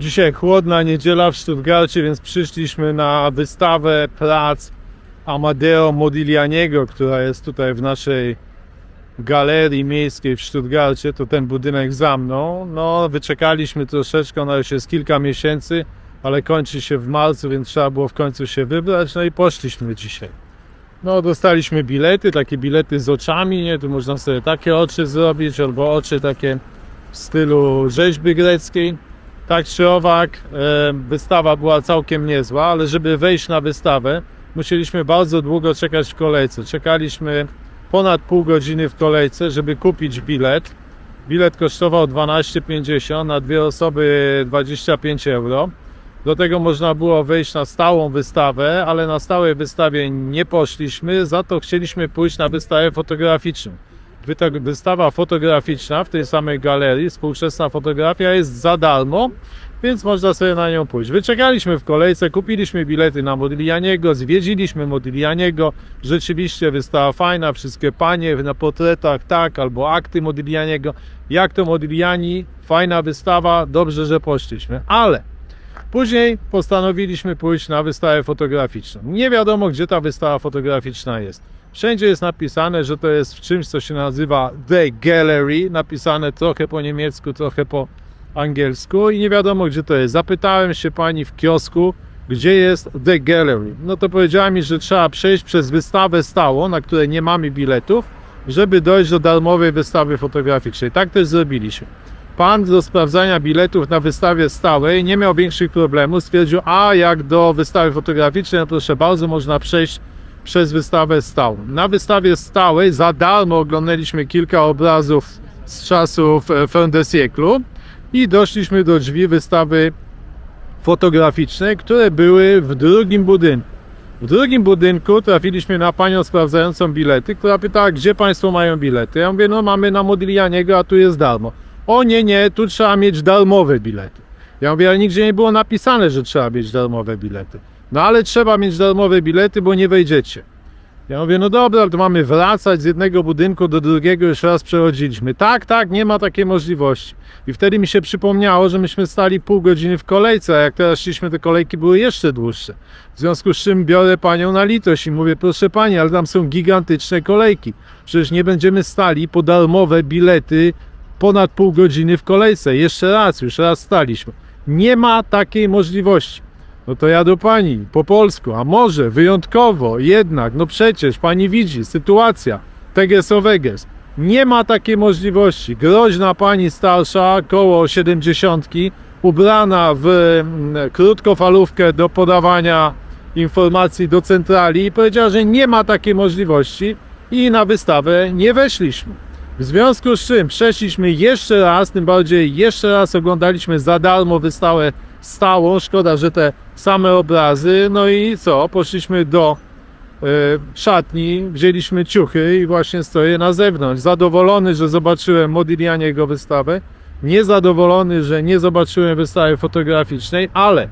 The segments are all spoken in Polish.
Dzisiaj chłodna niedziela w Stuttgarcie, więc przyszliśmy na wystawę prac Amadeo Modiglianiego, która jest tutaj w naszej galerii miejskiej w Stuttgarcie. To ten budynek za mną. No, wyczekaliśmy troszeczkę, ona już jest kilka miesięcy, ale kończy się w marcu, więc trzeba było w końcu się wybrać. No i poszliśmy dzisiaj. No, dostaliśmy bilety, takie bilety z oczami, nie? Tu można sobie takie oczy zrobić, albo oczy takie w stylu rzeźby greckiej. Tak czy owak, e, wystawa była całkiem niezła, ale żeby wejść na wystawę, musieliśmy bardzo długo czekać w kolejce. Czekaliśmy ponad pół godziny w kolejce, żeby kupić bilet. Bilet kosztował 12,50, na dwie osoby 25 euro. Do tego można było wejść na stałą wystawę, ale na stałej wystawie nie poszliśmy, za to chcieliśmy pójść na wystawę fotograficzną. Wystawa fotograficzna w tej samej galerii, współczesna fotografia jest za darmo, więc można sobie na nią pójść. Wyczekaliśmy w kolejce, kupiliśmy bilety na Modiglianiego, zwiedziliśmy Modiglianiego. Rzeczywiście wystawa fajna, wszystkie panie na portretach, tak, albo akty Modiglianiego. Jak to Modigliani, fajna wystawa, dobrze, że poszliśmy. Ale Później postanowiliśmy pójść na wystawę fotograficzną. Nie wiadomo, gdzie ta wystawa fotograficzna jest. Wszędzie jest napisane, że to jest w czymś, co się nazywa The Gallery, napisane trochę po niemiecku, trochę po angielsku i nie wiadomo, gdzie to jest. Zapytałem się pani w kiosku, gdzie jest The Gallery. No to powiedziała mi, że trzeba przejść przez wystawę stałą, na której nie mamy biletów, żeby dojść do darmowej wystawy fotograficznej. Tak też zrobiliśmy. Pan do sprawdzania biletów na wystawie stałej nie miał większych problemów. Stwierdził, a jak do wystawy fotograficznej, no proszę bardzo, można przejść przez wystawę stałą. Na wystawie stałej za darmo oglądaliśmy kilka obrazów z czasów e, fin de siècle i doszliśmy do drzwi wystawy fotograficznej, które były w drugim budynku. W drugim budynku trafiliśmy na panią sprawdzającą bilety, która pytała, gdzie państwo mają bilety. Ja mówię, no mamy na Modiglianiego, a tu jest darmo. O nie, nie, tu trzeba mieć darmowe bilety. Ja mówię, ale nigdzie nie było napisane, że trzeba mieć darmowe bilety. No ale trzeba mieć darmowe bilety, bo nie wejdziecie. Ja mówię, no dobra, to mamy wracać z jednego budynku do drugiego, już raz przechodziliśmy. Tak, tak, nie ma takiej możliwości. I wtedy mi się przypomniało, że myśmy stali pół godziny w kolejce, a jak teraz szliśmy, te kolejki były jeszcze dłuższe. W związku z czym biorę panią na litość i mówię, proszę pani, ale tam są gigantyczne kolejki. Przecież nie będziemy stali po darmowe bilety ponad pół godziny w kolejce. Jeszcze raz, już raz staliśmy. Nie ma takiej możliwości. No to ja do pani po polsku, a może wyjątkowo, jednak, no przecież pani widzi, sytuacja, teges o weges. Nie ma takiej możliwości. Groźna pani starsza, koło 70, ubrana w mm, krótkofalówkę do podawania informacji do centrali i powiedziała, że nie ma takiej możliwości i na wystawę nie weszliśmy. W związku z czym przeszliśmy jeszcze raz, tym bardziej jeszcze raz oglądaliśmy za darmo wystawę stałą. Szkoda, że te same obrazy. No i co? Poszliśmy do e, szatni, wzięliśmy ciuchy i właśnie stoję na zewnątrz. Zadowolony, że zobaczyłem Modiglianiego wystawę. Niezadowolony, że nie zobaczyłem wystawy fotograficznej, ale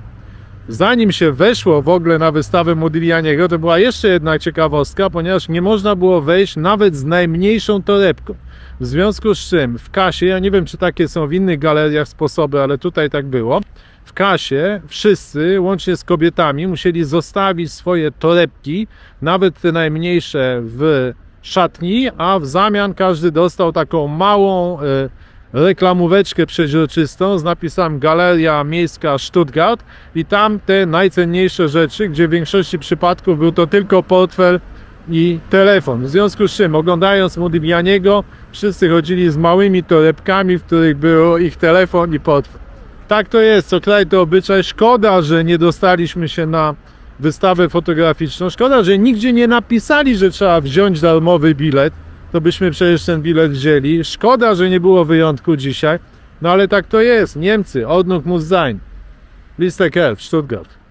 zanim się weszło w ogóle na wystawę Modiglianiego, to była jeszcze jedna ciekawostka, ponieważ nie można było wejść nawet z najmniejszą torebką. W związku z czym w kasie, ja nie wiem czy takie są w innych galeriach sposoby, ale tutaj tak było, w kasie wszyscy, łącznie z kobietami, musieli zostawić swoje torebki, nawet te najmniejsze w szatni, a w zamian każdy dostał taką małą e, reklamóweczkę przeźroczystą z napisem Galeria Miejska Stuttgart i tam te najcenniejsze rzeczy, gdzie w większości przypadków był to tylko portfel i telefon. W związku z czym, oglądając Modiglianiego, wszyscy chodzili z małymi torebkami, w których był ich telefon i portfel. Tak to jest, co kraj to obyczaj. Szkoda, że nie dostaliśmy się na wystawę fotograficzną. Szkoda, że nigdzie nie napisali, że trzeba wziąć darmowy bilet. To byśmy przecież ten bilet wzięli. Szkoda, że nie było wyjątku dzisiaj. No ale tak to jest. Niemcy, Ordnung muss sein. Liste Kerl, Stuttgart.